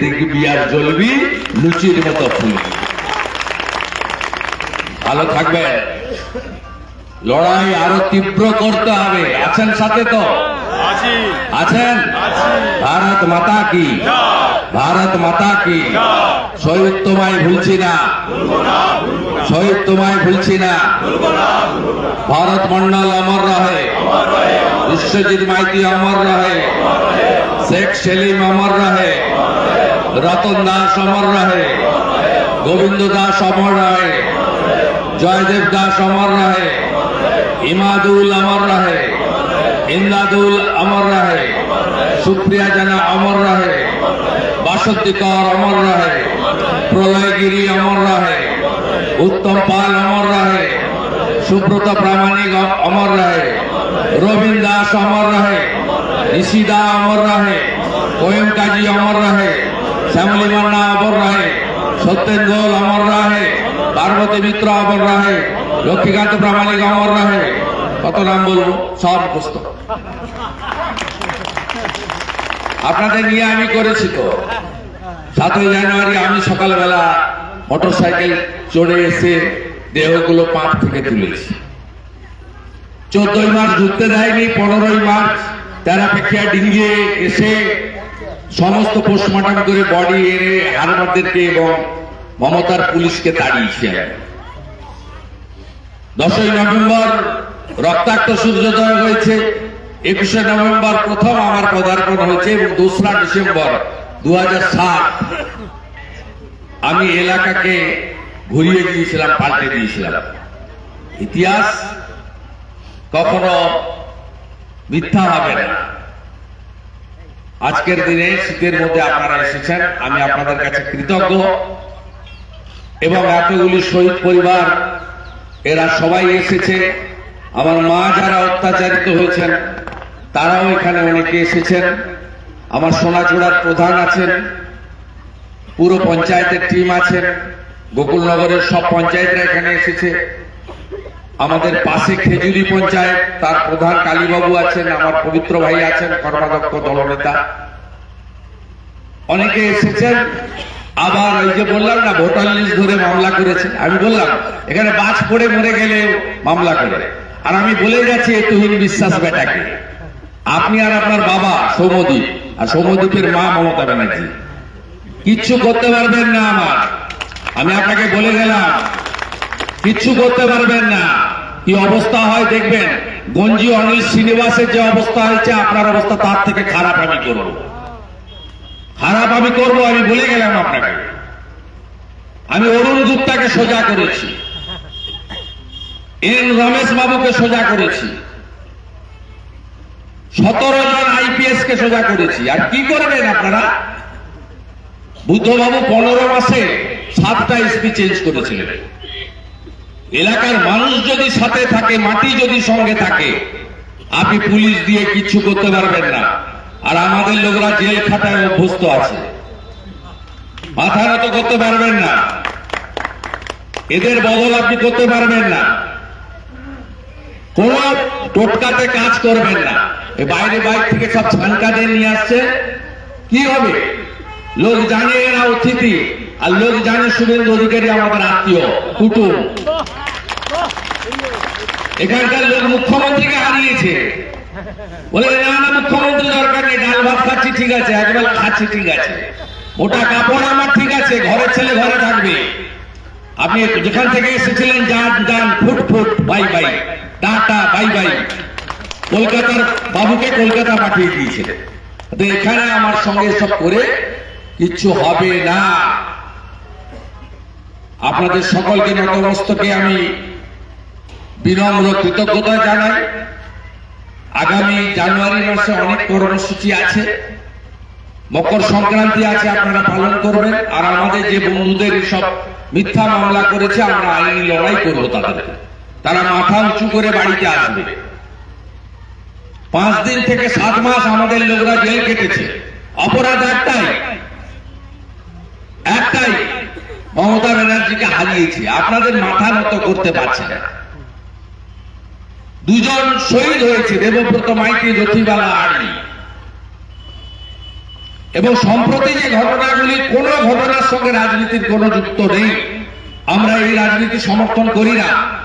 দেখবি আর জ্বলবি লুচির মতো ফুলবি ভালো থাকবেন লড়াই আরও তীব্র করতে হবে। আছেন সাথে তো? আছেন? ভারত মাতা কি? ভারত মাতা কি? শহীদ তোমায় ভুলছি না। শহীদ তোমায় ভুলছি না। ভারত মন্ডল অমর রহে। বিশ্বজিৎ মাইতি অমর রহে। শেখ সেলিম অমর রহে রতন দাস অমর রহে গোবিন্দ দাস অমর রহে জয়দেব দাস অমর রহে ইমাদুল অমর রহে ইন্দাদুল অমর রহে সুপ্রিয়া জানা অমর রহে বাসন্তী কর অমর রহে প্রলয়গিরি অমর রহে উত্তম পাল অমর রহে সুব্রত প্রামাণিক অমর রহে রবীন্দ্র দাস অমর রহে ঋষিদা অমর রহে, কোয়েম কাজী অমর রহে, শ্যামলী মান্না অমর রহে সত্যেন গোল অমর রহে, পার্বতী মিত্র অমর রহে, লক্ষ্মীকান্ত প্রামাণিক অমর রহে। কত নাম বলব? সব মুখস্থ আপনাদের নিয়ে আমি করেছি তো। সাতই জানুয়ারি আমি সকালবেলা মোটর সাইকেল চড়ে এসে দেহগুলো পাঁচ থেকে তুলেছি। চোদ্দই মার্চ ঢুকতে দেয়নি পনেরোই মার্চ তেরাপেক্ষিয়া ডিঙ্গিয়ে এসে সমস্ত পোস্টমর্টম করে বডি এনে হারবারদেরকে এবং মমতার পুলিশকে তাড়িয়েছি। দশই নভেম্বর রক্তাক্ত সূর্যোদয় হয়েছে। একুশে নভেম্বর প্রথম আমার পদার্পণ হয়েছে এবং দোসরা ডিসেম্বর দু হাজার সাত। আমি এলাকাকে ঘুরিয়ে দিয়েছিলাম, পাল্টে দিয়েছিলাম। ইতিহাস কখনো মিথ্যা হবে না। আজকের দিনে শীতের মধ্যে আপনারা এসেছেন, আমি আপনাদের কাছে কৃতজ্ঞ। এবং এতগুলি শহীদ পরিবার, এরা সবাই এসেছে। আমার মা যারা অত্যাচারিত হয়েছেন, তারাও এখানে অনেকে এসেছেন। আমার সোনাচূড়ার প্রধান আছেন, পুরো পঞ্চায়েতের টিম আছেন, গোকুলনগরের সব পঞ্চায়েতরা এখানে এসেছে। আমাদের পাশে খেজুরি পঞ্চায়েত তার প্রধান কালীবাবু আছেন আমার পবিত্র ভাই আছেন কর্মাধ্যক্ষ দলনেতা। অনেকে এসেছেন আবার ওই যে বললাম না ভোটার লিস্ট ধরে মামলা করেছে আমি বললাম এখানে বাজ পড়ে মরে গেলে মামলা করে। আর আমি বলে যাচ্ছি তুহিন বিশ্বাস বেটাকে। আপনি আর আপনার বাবা সৌমদ্বীপ আর সৌমদ্বীপের মা মমতা ব্যানার্জি। কিচ্ছু করতে পারবেন না আমার। আমি আপনাকে বলে গেলাম কিচ্ছু করতে পারবেন না। কি অবস্থা হয় দেখবেন, গঞ্জি অনিল শ্রীনিবাসের যে অবস্থা হয়েছে, আপনার অবস্থা তার থেকে খারাপ আমি করব। খারাপ আমি করব, আমি ভুলে গেলাম আপনাকে। আমি অরুণ গুপ্তাকে সোজা করেছি। এন রমেশ বাবুকে সোজা করেছি। সতেরো জন আইপিএস কে সোজা করেছি। আর কি করবেন আপনারা? বুদ্ধবাবু পনেরো মাসে সাতটা এসপি চেঞ্জ করেছিলেন। এলাকার মানুষ যদি সাথে থাকে, মাটি যদি সঙ্গে থাকে, আপনি পুলিশ দিয়ে কিচ্ছু করতে পারবেন না। আর আমাদের লোকরা জেল খাটায় অভ্যস্ত আছে। মাথা নত করতে পারবেন না। এদের বদল আপনি করতে পারবেন না। কোন টোটকাতে কাজ করবেন না। বাইরে বাইরে থেকে সব ছানকা দিয়ে নিয়ে আসছে। কি হবে? লোক জানে এরা অতিথি। আর লোক জানে শুভেন্দু অধিকারী আমাদের আত্মীয়, কুটুম। এখানকার লোক মুখ্যমন্ত্রীকে হারিয়েছে। বলে, না মুখ্যমন্ত্রী দরকার নেই, ডাল ভাত খাচ্ছি, ঠিক আছে, একবেলা খাচ্ছি, ঠিক আছে। ওটা কাপড় আমার ঠিক আছে, ঘরের ছেলে ঘরে থাকবে। আপনি যেখান থেকে এসেছিলেন, যান যান, ফুট foot, bye bye, tata, bye bye. কলকাতার বাবুকে কলকাতা পাঠিয়ে দিয়েছিলেন তো এখানে আমার সঙ্গে সব করে কিচ্ছু হবে না। আপনাদের সকলকে নতমস্তকে আমি বিনম্র কৃতজ্ঞতা জানাই। আগামী জানুয়ারি মাসে অনেক কর্মসূচি আছে। মকর সংক্রান্তি আছে, আপনারা পালন করবেন। আর আমাদের যে বন্ধুদের সব মিথ্যা মামলা করেছে, আমরা আইনি লড়াই করব তাদেরকে। তারা মাথা উঁচু করে বাড়িতে আসবে। পাঁচ দিন থেকে সাত মাস আমাদের লোকরা জেল কেটেছে। অপরাধ একটাই। একটাই। মমতা ব্যানার্জিকে হারিয়েছে। আপনাদের মাথা নত করতে পারছে না। দুজন শহীদ হয়েছে, দেবব্রত মাইতি জ্যোতিবালা আড়ি এবং সম্প্রতি যে ঘটনাগুলি, কোনো ঘটনার সঙ্গে রাজনীতির কোনো যুক্ত নেই। আমরা এই রাজনীতি সমর্থন করি না।